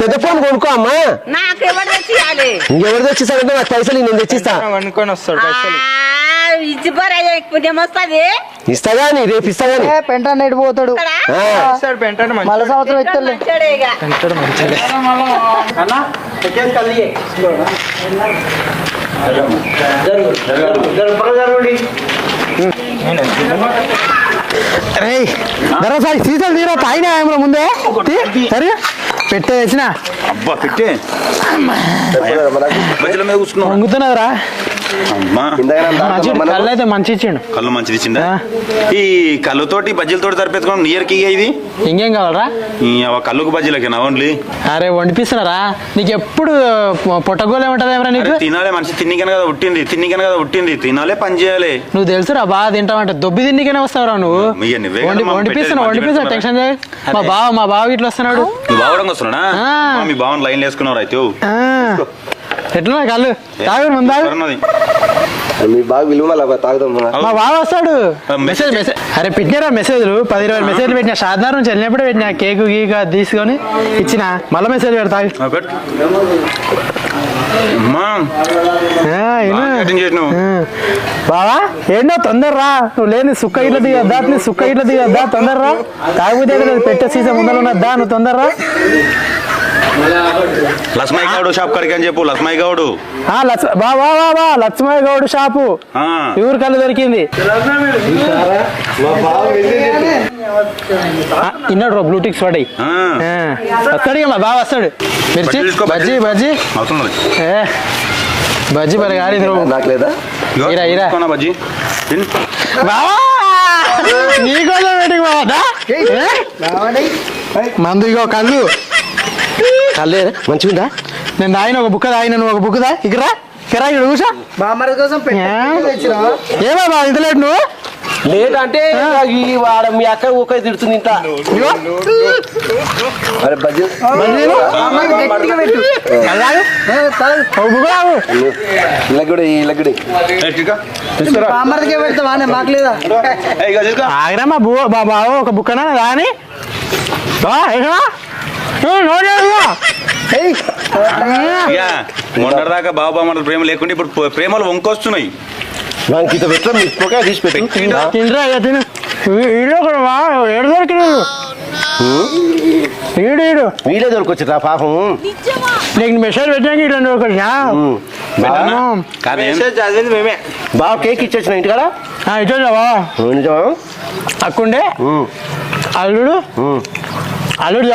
పెద్ద ఫోన్ కొనుక్కో అమ్మా. నాకు ఎవరు తెచ్చియాలి ఇంకెవరు తెచ్చిస్తారంటే నాకు పైసలు నేను తెచ్చిస్తా. వండుకొని వస్తాడు పైసలు. రేపు ఇస్తా గాని. ఏ పెంట నెట్ పోతాడు. మళ్ళా మంచి సంవత్సరం. పెంటాడు అరే దరసారి సీసాలు తీరా తాగినా ఏమో ముందే? సరే. పెట్టే వచ్చిన అబ్బా పెట్టే. మధ్యలో మీద కూర్చున్నావు. వంగుతున్నదిరా కళ్ళు అయితే మంచి ఇచ్చిండు. కళ్ళు మంచిది ఇచ్చిందా. ఈ కళ్ళుతోటి బజ్జీలతోటి సరిపెట్టుకోవడం నియర్కి ఇది? ఇంకేం కావాలరా? కళ్ళుకు బజ్జీలకేనా ఓన్లీ? అరే వండిపిస్తున్నారా నీకు ఎప్పుడు పొట్టగోలు ఏమంటది ఏమరా నీకు? తినాలే మనిషి. తిన్నికనే కదా పుట్టింది. తిన్నికనే కదా పుట్టింది. తినాలే పని చేయాలి. నువ్వు తెలుసురా బాగా తింటావంటే. దొబ్బి తిండికనే వస్తావురా నువ్వు. వండిపిస్తున్నా వండిపిస్తున్నా టెన్షన్ చేయ మా బావ మా బావ ఇట్లా వస్తున్నాడు. బావడం వస్తున్నాడా ఆ. మా బావన్ లైన్ వేసుకున్నావు అయితే ఆ, ఎట్లున్నా కళ్ళు? తాగు ముందు? మీ బాగా విలువ తాగుదాం. మా. బావ వస్తాడు. Message message. అరే పెట్టినారా మెసేజ్లు? పది ఇరవై మెసేజ్లు పెట్టినా. షాద్నార్ నుంచి వెళ్ళినప్పుడే పెట్టినా. కేకు గీకు తీసుకొని ఇచ్చిన. మళ్ళీ మెసేజ్ పెడతా. బాగా చేసినావు. బావా ఏంటో తొందర రా నువ్వు లేని సుక్క ఇట్లా దిగద్దా? నీ సుక్క ఇట్లా దిగద్దా? తొందర రా తాగుతే పెట్టే సీసా ముందర ఉన్నదా? నువ్వు తొందర రా లక్ష్మయ్య గౌడు షాప్ కడికి అని చెప్పు లక్ష్మయ్య గౌడు. లక్ష్మయ్య గౌడ్ షాపు. ఆ. ఊరు కళ్ళు దొరికింది. ఇన్నాడు రో బ్లూటిక్స్ పడాయి ఆ. వస్తాడు ఇక బావ వస్తాడు. మిర్చి బజ్జీ బజ్జీ బజ్జీ. మరి గారి నాకు లేదా? ఇరా, ఇరా. తీసుకోనా బజ్జీ? తిను. బావా! నీకోసం వెయిటింగ్ బావా దా. ఏ? మందు ఇగో కళ్ళు. కళ్ళే మంచిగుందా నేను తాగిన ఒక బుక్క తాగిన నువ్వు ఒక బుక్ దా ఇక్కడ ఇక్కడ ఇక్కడ కూర్చో. బామ్మరి కోసం ఏమో బావ ఇంత లేట్ నువ్వు? లేట్ అంటే ఈ వాడ మీ అక్క ఊకే తిడుతుంది ఇంత. అరే బజ్జీ. మాకు లేదా. ఆగ్రా మా బువ్వ బా బావ ఒక బుక్కనా రాని? మొన్నటిదాకా బాబా బామ్మల ప్రేమ లేకుంటే ఇప్పుడు ప్రేమ- ప్రేమలు వంకొస్తున్నాయి. నాకు ఇంత పెట్టడం మీ పొగ తీసి పెట్టు తినరా ఇక తిను ఈడు ఒకడు వా ఏడు దొరికినాడు ఈడు ఈడు వీలే దొరకొచ్చిరా పాపం నీకు మెసేజ్ పెట్టాక ఇట్లా దొరికొచ్చా పెట్టనా? కాదేం చదివింది మేమే కేక్ ఇచ్చొచ్చిన ఇంటికాడ ఇచ్చా బావా నిజమా అక్కుండే అల్లుడు అల్లుడు